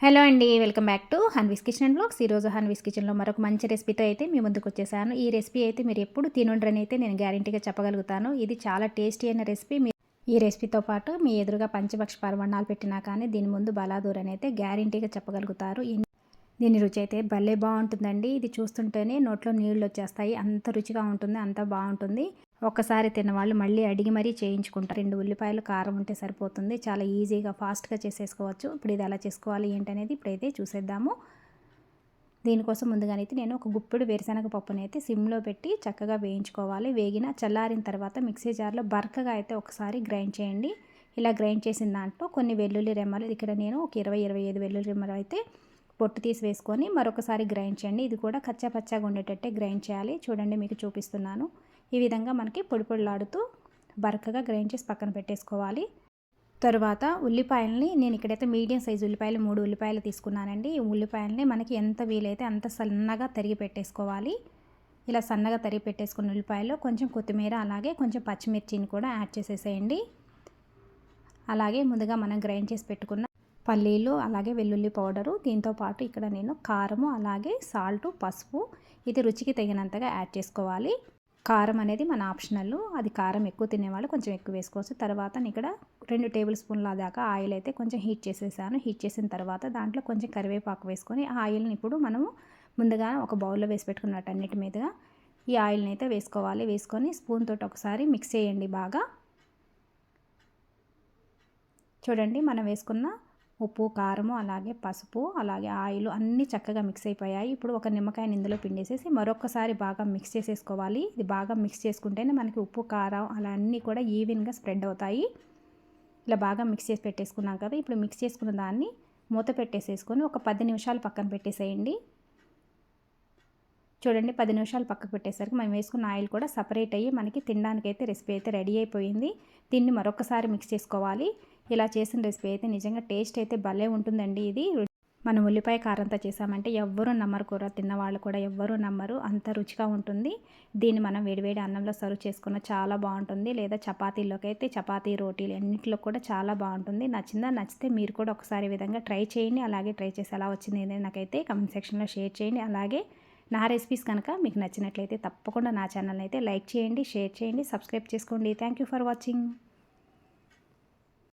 Hello అండి welcome back to Hanvi's kitchen and blogs. ఈరోజు హన్వీస్ కిచెన్లో మరొక మంచి రెసిపీతో అయితే మీ ముందుకు వచ్చేసాను. ఈ రెసిపీ అయితే మీరు ఎప్పుడు తినుండ్రని అయితే నేను గ్యారంటీగా చెప్పగలుగుతాను. ఇది చాలా టేస్టీ అయిన రెసిపీ. మీ ఈ రెసిపీతో పాటు మీ ఎదురుగా పంచభక్ష పర్వణాలు పెట్టినా కానీ దీని ముందు బలాదూర్ అయితే గ్యారంటీగా చెప్పగలుగుతారు. దీని రుచి అయితే భలే బాగుంటుందండి. ఇది చూస్తుంటేనే నోట్లో నీళ్ళు వచ్చేస్తాయి. అంత రుచిగా ఉంటుంది అంత బాగుంటుంది. ఒక్కసారి తిన్నవాళ్ళు మళ్ళీ అడిగి మరీ చేయించుకుంటారు. రెండు ఉల్లిపాయలు కారం ఉంటే సరిపోతుంది. చాలా ఈజీగా ఫాస్ట్గా చేసేసుకోవచ్చు. ఇప్పుడు ఇది ఎలా చేసుకోవాలి ఏంటనేది ఇప్పుడైతే చూసేద్దాము. దీనికోసం ముందుగానైతే నేను ఒక గుప్పెడు వేరుశనగ పప్పుని అయితే సిమ్లో పెట్టి చక్కగా వేయించుకోవాలి. వేగిన చల్లారిన తర్వాత మిక్సీ జార్లో బర్కగా అయితే ఒకసారి గ్రైండ్ చేయండి. ఇలా గ్రైండ్ చేసిన దాంట్లో కొన్ని వెల్లుల్లి రెమ్మలు ఇక్కడ నేను ఒక ఇరవై ఇరవై ఐదు వెల్లుల్లి రెమ్మలు అయితే పొట్టు తీసి వేసుకొని మరొకసారి గ్రైండ్ చేయండి. ఇది కూడా కచ్చా పచ్చగా ఉండేటట్టే గ్రైండ్ చేయాలి. చూడండి మీకు చూపిస్తున్నాను. ఈ విధంగా మనకి పొడి పొడిలాడుతూ బరకగా గ్రైండ్ చేసి పక్కన పెట్టేసుకోవాలి. తరువాత ఉల్లిపాయలని నేను ఇక్కడైతే మీడియం సైజు ఉల్లిపాయలు మూడు ఉల్లిపాయలు తీసుకున్నానండి. ఈ ఉల్లిపాయలని మనకి ఎంత వీలైతే అంత సన్నగా తరిగి పెట్టేసుకోవాలి. ఇలా సన్నగా తరిగి పెట్టేసుకున్న ఉల్లిపాయలు కొంచెం కొత్తిమీర అలాగే కొంచెం పచ్చిమిర్చిని కూడా యాడ్ చేసేసేయండి. అలాగే ముందుగా మనం గ్రైండ్ చేసి పెట్టుకున్న పల్లీలు అలాగే వెల్లుల్లి పౌడరు దీంతో పాటు ఇక్కడ నేను కారము అలాగే సాల్టు పసుపు ఇది రుచికి తగినంతగా యాడ్ చేసుకోవాలి. కారం అనేది మన ఆప్షనల్. అది కారం ఎక్కువ తినేవాళ్ళు కొంచెం ఎక్కువ వేసుకోవచ్చు. తర్వాత ఇక్కడ రెండు టేబుల్ స్పూన్ల దాకా ఆయిల్ అయితే కొంచెం హీట్ చేసేసాను. హీట్ చేసిన తర్వాత దాంట్లో కొంచెం కరివేపాకు వేసుకొని ఆ ఆయిల్ని ఇప్పుడు మనము ముందుగా ఒక బౌల్లో వేసి పెట్టుకున్నట్టు అన్నిటి మీదుగా ఈ ఆయిల్ని అయితే వేసుకోవాలి. వేసుకొని స్పూన్ తోటి ఒకసారి మిక్స్ చేయండి బాగా. చూడండి మనం వేసుకున్న ఉప్పు కారము అలాగే పసుపు అలాగే ఆయిల్ అన్నీ చక్కగా మిక్స్ అయిపోయాయి. ఇప్పుడు ఒక నిమ్మకాయని ఇందులో పిండేసేసి మరొకసారి బాగా మిక్స్ చేసేసుకోవాలి. ఇది బాగా మిక్స్ చేసుకుంటేనే మనకి ఉప్పు కారం అలా అన్నీ కూడా ఈవెన్గా స్ప్రెడ్ అవుతాయి. ఇలా బాగా మిక్స్ చేసి పెట్టేసుకున్నాం కదా ఇప్పుడు మిక్స్ చేసుకున్న దాన్ని మూత పెట్టేసేసుకొని ఒక పది నిమిషాలు పక్కన పెట్టేసేయండి. చూడండి పది నిమిషాలు పక్కకు పెట్టేసరికి మనం వేసుకున్న ఆయిల్ కూడా సపరేట్ అయ్యి మనకి తినడానికి అయితే రెసిపీ అయితే రెడీ అయిపోయింది. దీన్ని మరొకసారి మిక్స్ చేసుకోవాలి. ఇలా చేసిన రెసిపీ అయితే నిజంగా టేస్ట్ అయితే భలే ఉంటుందండి ఇది. మనం ఉల్లిపాయ కారంతో చేసామంటే ఎవ్వరూ నమ్మరు కూర తిన్నవాళ్ళు కూడా ఎవ్వరూ నమ్మరు. అంత రుచిగా ఉంటుంది. దీన్ని మనం వేడివేడి అన్నంలో సర్వ్ చేసుకున్న చాలా బాగుంటుంది. లేదా చపాతీలోకి అయితే చపాతీ రోటీలు అన్నింటిలో కూడా చాలా బాగుంటుంది. నచ్చిందా? నచ్చితే మీరు కూడా ఒకసారి విధంగా ట్రై చేయండి. అలాగే ట్రై చేసి ఎలా వచ్చింది నాకైతే కమెంట్ సెక్షన్లో షేర్ చేయండి. అలాగే నా రెసిపీస్ కనుక మీకు నచ్చినట్లయితే తప్పకుండా నా ఛానల్ అయితే లైక్ చేయండి షేర్ చేయండి సబ్స్క్రైబ్ చేసుకోండి. Thank for watching.